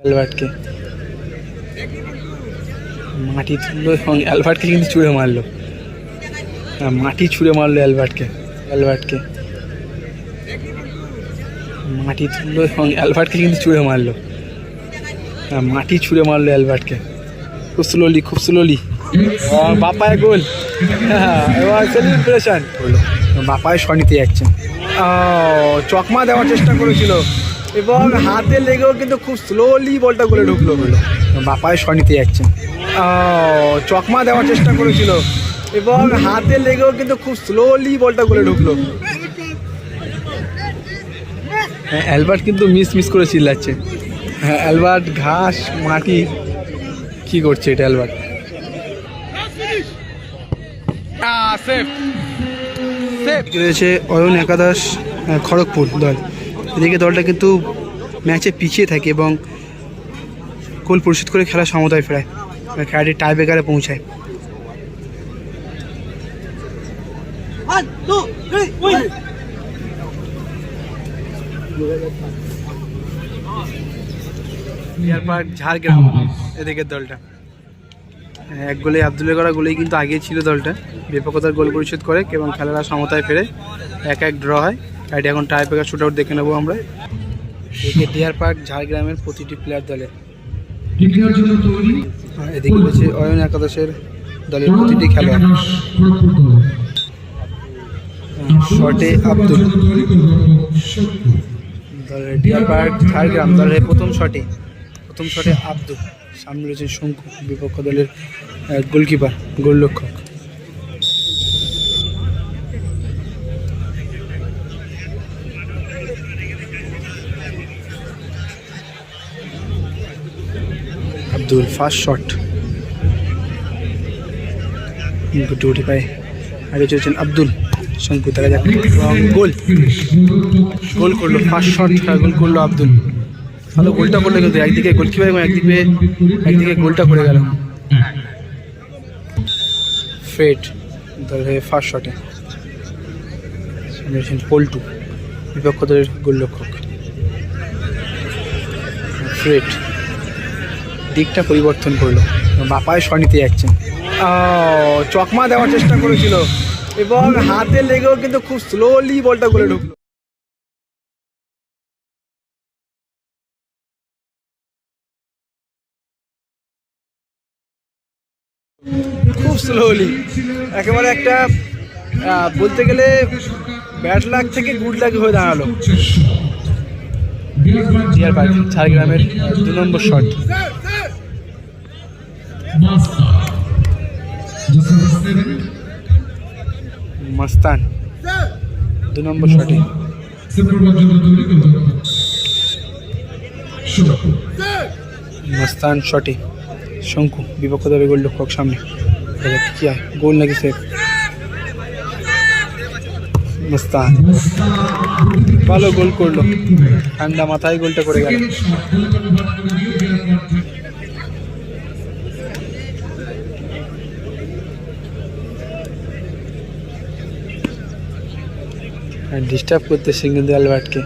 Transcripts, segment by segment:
অ্যালবার্টকে মাটি তুললো এবং অ্যালবার্টকে কিন্তু ছুঁড়ে মারলো। মাটি ছুঁড়ে মারলো অ্যালবার্টকে অ্যালবার্টকে মাটি তুললো এবং অ্যালবার্টকে কিন্তু ছুঁড়ে মারলো। মাটি ছুঁড়ে মারলো অ্যালবার্টকে খুব স্লোলি খুব স্লোলি বাপায় গোল। সেলিব্রেশন বাপায় শ নিতে যাচ্ছে। ও, চকমা দেওয়ার চেষ্টা করেছিল। এবং হাতে লেগেও কিন্তু খুব স্লোলি বলটা করে ঢুকলো। হলো বাপায় শ নিতে যাচ্ছে ও, চকমা দেওয়ার চেষ্টা করেছিল। এবং হাতে লেগেও কিন্তু খুব স্লোলি বলটা করে ঢুকলো। হ্যাঁ, অ্যালবার্ট কিন্তু মিস মিস করে চিল্লাচ্ছে। হ্যাঁ অ্যালবার্ট ঘাস মাটি কি করছে এটা অ্যালবার্ট? রয়েছে অয়ন একাদশ খড়গপুর দল। এদিকে দলটা কিন্তু ম্যাচে পিছিয়ে থাকে এবং গোল পরিশোধ করে খেলা সমতায় ফেরায়। খেলাটি টাই ব্রেকারে পৌঁছায় পার্ক ঝাড়গ্রাম এদিকের দলটা। হ্যাঁ, এক গোলে আব্দুলের করা গোলেই কিন্তু আগে ছিল দলটা। বিপক্ষতার গোল পরিশোধ করে এবং খেলাটা সমতায় ফেরে এক এক ড্র হয়। এটি এখন টাই পেকার শুট আউট দেখে নেব আমরা। এদিকে ডিয়ার পার্ক, ঝাড়গ্রামের প্রতিটি প্লেয়ার দলে। এদিকে রয়েছে অয়ন একাদশের দলের প্রতিটি খেলোয়াড়। শটে আব্দুল। দলের ডিয়ার পার্ক, ঝাড়গ্রাম দলের প্রথম শটে প্রথম শটে আব্দুল। সামনে রয়েছে শঙ্কু, বিপক্ষ দলের গোলকিপার গোলরক্ষক। আব্দুল ফার্স্ট শট গুটি গুটি পায়ে আগে চলছেন আব্দুল শঙ্কু দেখা যাক এবং গোল গোল করল ফার্স্ট শট গোল করল আব্দুল ভালো গোলটা করল কিন্তু একদিকে গোলকিপার এবং একদিকে একদিকে গোলটা করে গেল ফেট দলের ফার্স্ট শটে পল্টু বিপক্ষ দলের গোলরক্ষক ফ্রেট দিকটা পরিবর্তন করল। বাপায় শ নিতে যাচ্ছে। আহ, চকমা দেওয়ার চেষ্টা করেছিল। এবং হাতে লেগেও কিন্তু খুব স্লোলি বলটা করে ঢুকলো। খুব স্লোলি একেবারে একটা বলতে গেলে ব্যাট লাগ থেকে গুড লাক হয়ে দাঁড়াল। ডিয়ার পার্ক ঝাড়গ্রামের দু নম্বর শট। মস্তান দু নম্বর শটে মস্তান শটে শঙ্কু বিপক্ষ দলের গোলরক্ষক সামনে। দেখা যাক কি হয়? গোল নাকি সেফ? মস্তান ভালো গোল করল। ঠান্ডা মাথায় গোলটা করে গেল। ডিস্টার্ব করতেছে কিন্তু অ্যালবার্টকে।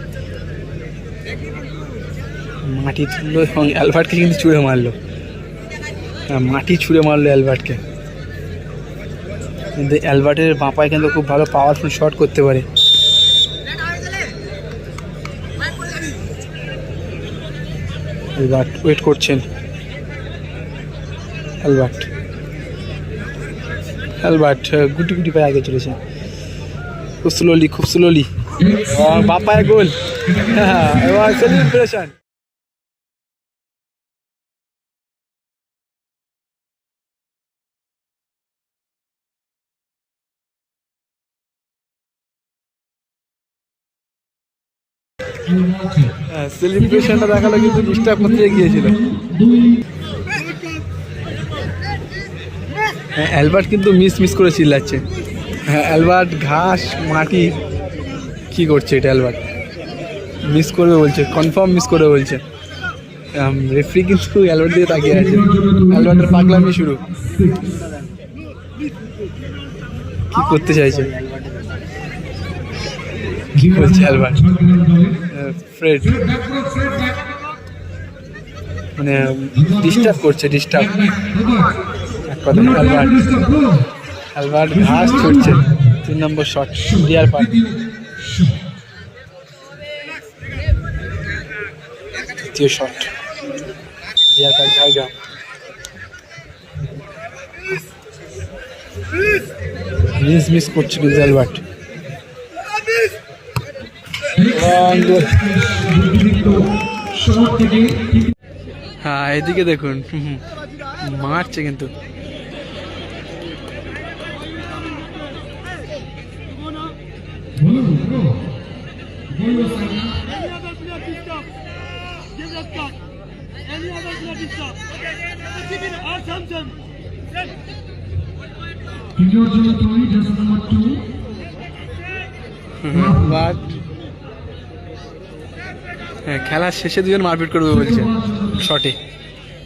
মাটি তুললো এবং অ্যালবার্টকে কিন্তু ছুঁড়ে মারলো। মাটি ছুঁড়ে মারলো অ্যালবার্টকে। কিন্তু অ্যালবার্টের বাঁপায় কিন্তু খুব ভালো পাওয়ারফুল শট করতে পারে। অ্যালবার্ট ওয়েট করছেন। অ্যালবার্ট। অ্যালবার্ট, গুটি গুটি পায়ে আগে চলেছে। খুব স্লোলি খুব স্লোলি বাপায় গোল এবার সেলিব্রেশন সেলিব্রেশনটা দেখাল কিন্তু ডিস্টার্ব করতে গিয়েছিল। হ্যাঁ অ্যালবার্ট কিন্তু মিস মিস করে চিল্লাচ্ছে। হ্যাঁ অ্যালবার্ট ঘাস মাটি। কি করছে এটা অ্যালবার্ট? মিস করবে বলছে কনফার্ম মিস করবে বলছে। রেফারি কিন্তু অ্যালবার্ট দিয়ে তাকিয়ে আছে। অ্যালবার্টের পাগলামি শুরু। কি করতে চাইছে? কি করছে অ্যালবার্ট? ফ্রেড মানে ডিস্টার্ব করছে ডিস্টার্ব এক কথা অ্যালবার্ট। অ্যালবার্ট ঘাস ছুটছে। তিন নম্বর শট ডিয়ার পার্ক তৃতীয় shot deer park Jhargram miss miss করছে কিন্তু অ্যালবার্ট হ্যাঁ এদিকে দেখুন। মারছে কিন্তু। Give that cut. Any other player disturb? Keep it or something. তৃতীয় জন্য তৈরি জার্সি নাম্বার টু বাট হ্যাঁ খেলার শেষে দুজন মারপিট করবে বলছে, শটে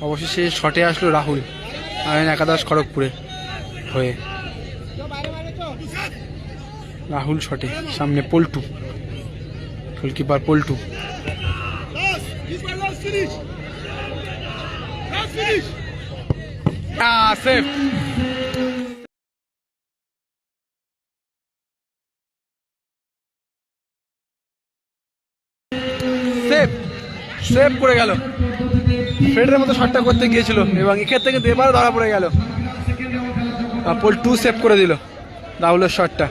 অবশেষে শটে আসলো রাহুল, আয়ন একাদশ খড়গপুরে হয়ে রাহুল শটে, সামনে Paltu goalkeeper Paltu. Safe save করে গেল। মতো শটটা করতে গিয়েছিল এবং এক্ষেত্রে কিন্তু এবারও ধরা পড়ে গেল। পল টু সেভ করে দিল। রাহুলের শটটা